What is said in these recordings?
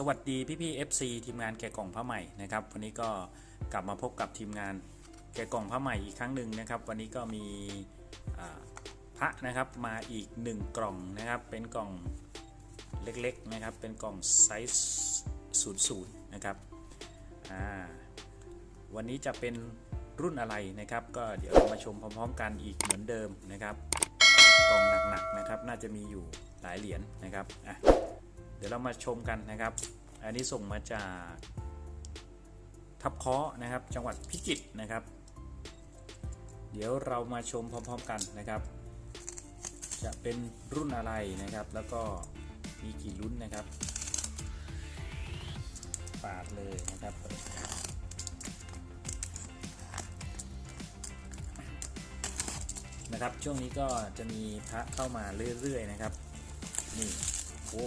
สวัสดีพี่พี่ FC ทีมงานแกะกล่องผ้าใหม่นะครับวันนี้ก็กลับมาพบกับทีมงานแกะกล่องผ้าใหม่อีกครั้งหนึ่งนะครับ วันนี้ก็มีพระนะครับมาอีก 1 กล่องนะครับ เป็นกล่องเล็กๆนะครับ เป็นกล่องไซส์00นะครับวันนี้จะเป็นรุ่นอะไรนะครับ ก็เดี๋ยวมาชมพร้อมๆ กันอีกเหมือนเดิมนะครับกล่องหนักๆนะครับ น่าจะมีอยู่หลายเหรียญนะครับอะ เดี๋ยวเรามาชมกันนะครับ อันนี้ส่งมาจากทับเคาะนะครับ จังหวัดพิจิตรนะครับ เดี๋ยวเรามาชมพร้อมๆกันนะครับ จะเป็นรุ่นอะไรนะครับ แล้วก็มีกี่รุ่นนะครับ ปาดเลยนะครับนะครับช่วงนี้ก็จะมีพระเข้ามาเรื่อยๆนะครับ นี่โอ้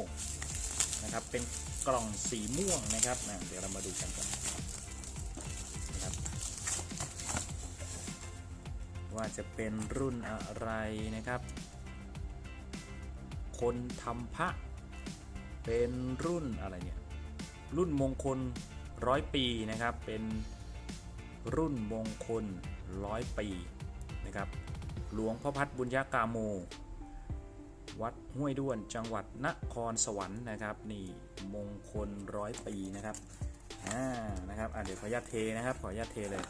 นะครับ เป็นกล่องสีม่วงนะครับนะเดี๋ยวเรามาดูกันก่อนนะครับ ว่าจะเป็นรุ่นอะไรนะครับ คนทำพระ เป็นรุ่นอะไรเนี่ย รุ่นมงคลร้อยปีนะครับ เป็นรุ่นมงคลร้อยปีนะครับ หลวงพ่อพัดบุญญากาโม วัดห้วยด้วนจังหวัดนครสวรรค์นะครับ นี่มงคลร้อยปีนะครับอ่านะครับอะเดี๋ยวขออนุญาตเทนะครับ ขออนุญาตเทเลย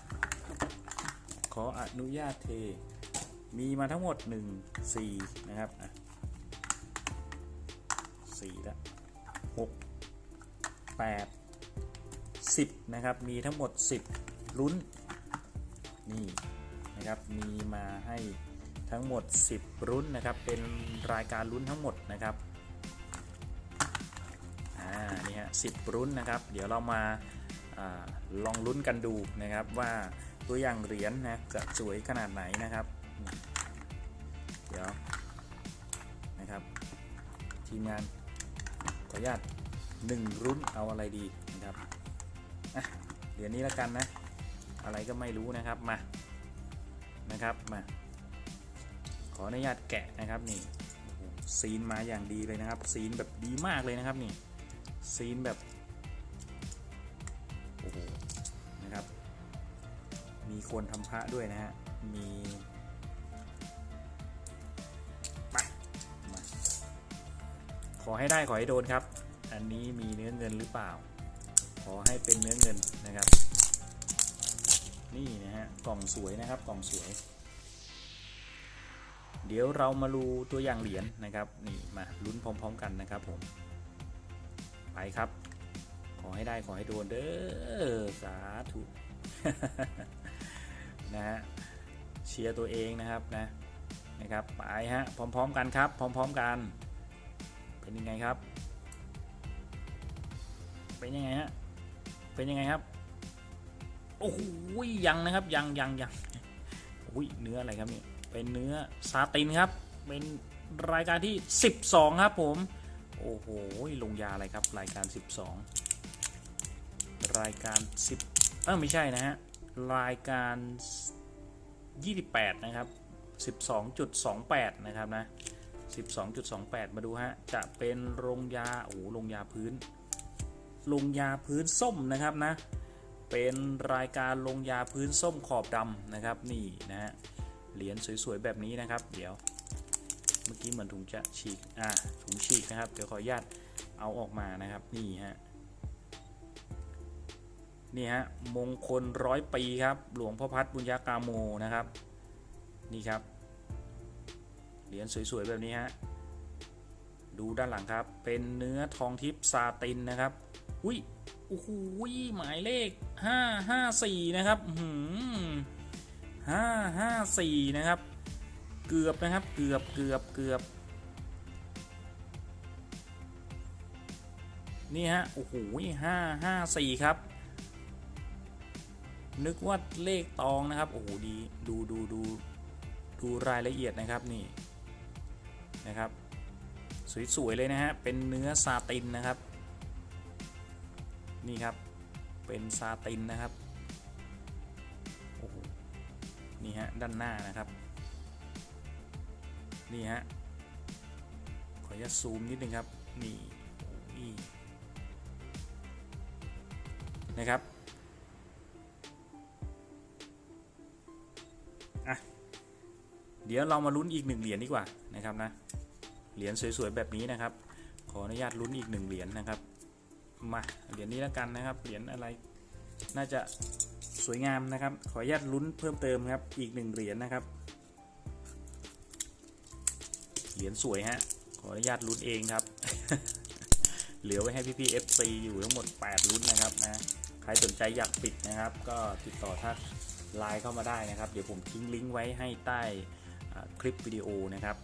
ขออนุญาตเท มีมาทั้งหมด 1 4 นะครับอะสี่ละหกแปดสิบนะครับ มีทั้งหมด 10ลุ้น นี่นะครับ มีมาให้ ทั้งหมด 10 รุ่นนะครับ เป็นรายการรุ่นทั้งหมดนะครับอ่านี่ฮะสิรุ่นนะครับ เดี๋ยวเรามาอาลองลุ้นกันดูนะครับว่าตัวอย่างเหรียญนะจะสวยขนาดไหนนะครับ เดี๋ยวนะครับ ทีมงานขออนุญาตหนึ่งรุ่นเอาอะไรดีนะครับอะเหรียญนี้แล้วกันนะ อะไรก็ไม่รู้นะครับมานะครับมา ออนุญาตแกะนะครับนี่ซีนมาอย่างดีเลยนะครับ ซีนแบบดีมากเลยนะครับนี่ซีนแบบโอ้โหนะครับ มีคนทำพระด้วยนะฮะมีไปมาขอให้ได้ขอให้โดนครับ อันนี้มีเนื้อเงินหรือเปล่า ขอให้เป็นเนื้อเงินนะครับ นี่นะฮะกล่องสวยนะครับกล่องสวย เดี๋ยวเรามาดูตัวอย่างเหรียญนะครับนี่มาลุ้นพร้อม ๆ กันนะครับผมไปครับ ขอให้ได้ขอให้โดนเด้อสาธุนะฮะเชียร์ตัวเองนะครับนะนะครับไปฮะพร้อม ๆ กันครับ พร้อม ๆ กัน เป็นยังไงครับ เป็นยังไงฮะเป็นยังไงครับโอ้โหยังนะครับยังยังยังอุ้ยเนื้ออะไรครับนี่ เป็นเนื้อซาตินครับ เป็นรายการที่ 12 ครับผม โอ้โห ลงยาอะไรครับ รายการ 12 รายการ 10 เออไม่ใช่นะฮะ รายการ 28 นะครับ 12.28 นะครับนะ 12.28 มาดูฮะ จะเป็นโรงยา โอ้โหโรงยาพื้น ลงยาพื้นส้มนะครับนะ เป็นรายการลงยาพื้นส้มขอบดำนะครับ นี่นะฮะ เหรียญสวยๆแบบนี้นะครับ เดี๋ยว เมื่อกี้เหมือนถุงจะฉีกอ่าถุงฉีกนะครับ เดี๋ยวขออนุญาตเอาออกมานะครับนี่ฮะนี่ฮะมงคลร้อยปีครับ หลวงพ่อพัดบุญญากาโมนะครับ นี่ครับเหรียญสวยๆแบบนี้ฮะดูด้านหลังครับ เป็นเนื้อทองทิพย์ซาตินนะครับ อุ้ยโอ้โหหมายเลข 554 นะครับ หืม 554 นะครับ เกือบนะครับ เกือบเกือบเกือบนี่ฮะ โอ้โหห้าห้าสี่ครับ นึกว่าเลขตองนะครับ โอ้โห ดี ดูดูดูดูรายละเอียดนะครับนี่ นะครับ สวย ๆ เลยนะฮะ เป็นเนื้อซาตินนะครับ นี่ครับ เป็นซาตินนะครับ นี่ฮะด้านหน้านะครับ นี่ฮะขออนุญาตซูมนิดนึงครับนี่โอ้ยนะครับอะเดี๋ยวเรามาลุ้นอีกหนึ่งเหรียญดีกว่านะครับนะเหรียญสวยๆแบบนี้นะครับ ขออนุญาตลุ้นอีกหนึ่งเหรียญนะครับมาเหรียญนี้แล้วกันนะครับเหรียญอะไรน่าจะ สวยงามนะครับ ขออนุญาตลุ้นเพิ่มเติมครับ อีกหนึ่งเหรียญนะครับ เหรียญสวยฮะ ขออนุญาตลุ้นเองครับ เหลือไว้ให้พี่ๆ FC อยู่ทั้งหมด 8 ลุ้นนะครับนะ ใครสนใจอยากปิดนะครับ ก็ติดต่อทักไลน์เข้ามาได้นะครับ เดี๋ยวผมทิ้งลิงก์ไว้ให้ใต้คลิปวิดีโอนะครับ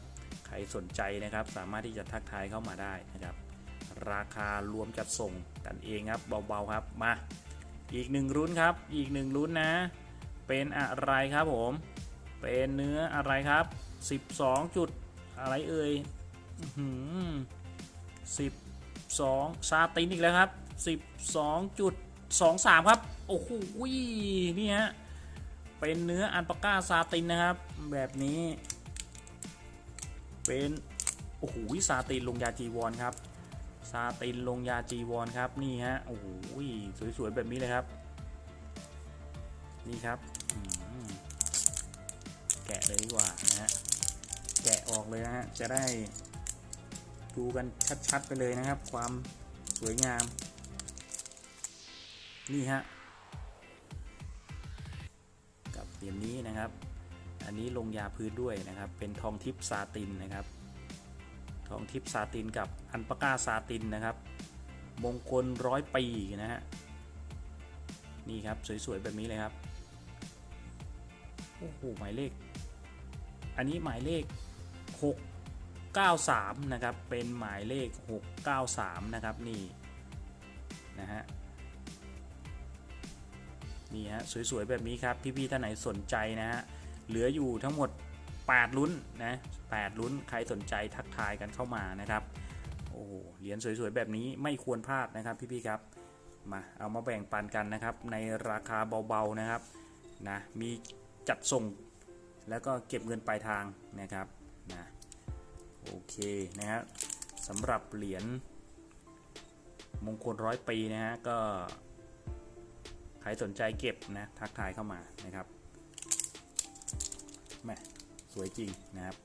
ใครสนใจนะครับสามารถที่จะทักทายเข้ามาได้นะครับ ราคารวมจัดส่งกันเองครับเบาๆครับมา อีกหนึ่งลุ้นครับ อีกหนึ่งลุ้นนะ เป็นอะไรครับผม เป็นเนื้ออะไรครับ 12 จุดอะไรเอ่ยสิบสองซาตินอีกแล้วครับ12จุด23ครับ โอ้โหนี่ฮะ เป็นเนื้ออันปาก้าซาตินนะครับ แบบนี้ เป็น โอ้โหซาตินลงยาจีวรครับ ซาตินลงยาจีวรครับนี่ฮะโอ้โหสวยๆแบบนี้เลยครับ นี่ครับแกะเลยดีกว่านะฮะแกะออกเลยนะฮะจะได้ดูกันชัดๆไปเลยนะครับ ความสวยงาม นี่ฮะกับเหรียญนี้นะครับ อันนี้ลงยาพื้นด้วยนะครับ เป็นทองทิพย์ซาตินนะครับ ทองทิพย์ซาตินกับอันปาก้าซาตินนะครับ มงคลร้อยปีนะฮะนี่ครับสวยๆแบบนี้เลยครับโอ้โหหมายเลข อันนี้หมายเลข 693 นะครับ เป็นหมายเลข 693 นะครับนี่นะฮะนี่ฮะสวยๆแบบนี้ครับพี่ๆท่านไหนสนใจนะฮะเหลืออยู่ทั้งหมด 8 ลุ้นนะ8ลุ้นใครสนใจทักทายกันเข้ามานะครับ โอ้โห เหรียญสวยๆ แบบนี้ไม่ควรพลาดนะครับพี่ๆครับ มาเอามาแบ่งปันกันนะครับ ในราคาเบาๆนะครับนะมีจัดส่งแล้วก็เก็บเงินปลายทางนะครับนะโอเคนะฮะสำหรับเหรียญมงคลร้อยปีนะฮะก็ใครสนใจเก็บนะทักทายเข้ามานะครับแหม สวยจริงนะครับ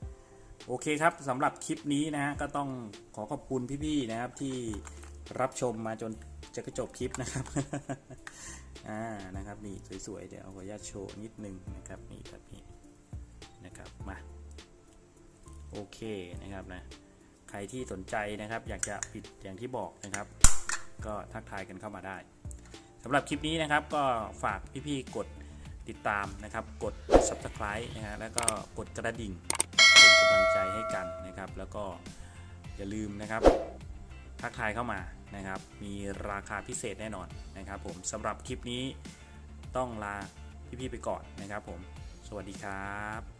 โอเคครับสำหรับคลิปนี้นะฮะก็ต้องขอขอบคุณพี่ๆนะครับที่รับชมมาจนจะกระจบคลิปนะครับอ่านะครับนี่สวยๆเดี๋ยวเอาขออนุญาตโชว์นิดนึงนะครับนี่ครับนี่นะครับมาโอเคนะครับนะใครที่สนใจนะครับอยากจะปิดอย่างที่บอกนะครับ ก็ทักทายกันเข้ามาได้สำหรับคลิปนี้นะครับก็ฝากพี่ๆกด ติดตามนะครับ กด subscribe นะฮะแล้วก็กดกระดิ่งเป็นกำลังใจให้กันนะครับ แล้วก็อย่าลืมนะครับทักทายเข้ามานะครับ มีราคาพิเศษแน่นอนนะครับ ผมสำหรับคลิปนี้ต้องลาพี่ๆไปก่อนนะครับ ผม สวัสดีครับ